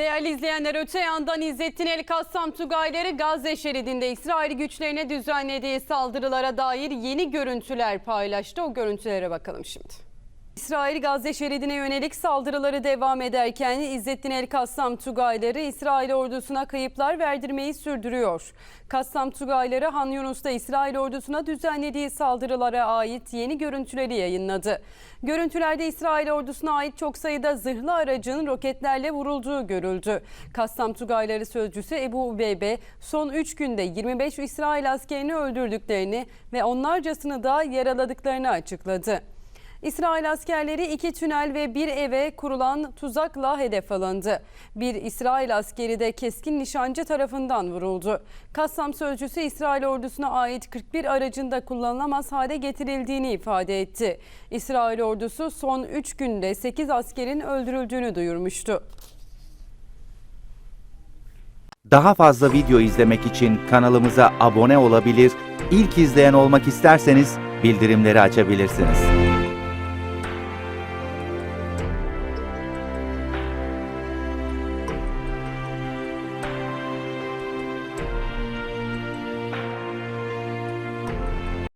Değerli izleyenler öte yandan İzzettin El Kassam Tugayları Gazze şeridinde İsrail güçlerine düzenlediği saldırılara dair yeni görüntüler paylaştı. O görüntülere bakalım şimdi. İsrail Gazze şeridine yönelik saldırıları devam ederken İzzettin El Kassam Tugayları İsrail ordusuna kayıplar verdirmeyi sürdürüyor. Kassam Tugayları Han Yunus'ta İsrail ordusuna düzenlediği saldırılara ait yeni görüntüleri yayınladı. Görüntülerde İsrail ordusuna ait çok sayıda zırhlı aracın roketlerle vurulduğu görüldü. Kassam Tugayları sözcüsü Ebu Ubeybe son 3 günde 25 İsrail askerini öldürdüklerini ve onlarcasını da yaraladıklarını açıkladı. İsrail askerleri iki tünel ve bir eve kurulan tuzakla hedef alındı. Bir İsrail askeri de keskin nişancı tarafından vuruldu. Kassam sözcüsü İsrail ordusuna ait 41 aracın da kullanılamaz hale getirildiğini ifade etti. İsrail ordusu son 3 günde 8 askerin öldürüldüğünü duyurmuştu. Daha fazla video izlemek için kanalımıza abone olabilir, ilk izleyen olmak isterseniz bildirimleri açabilirsiniz.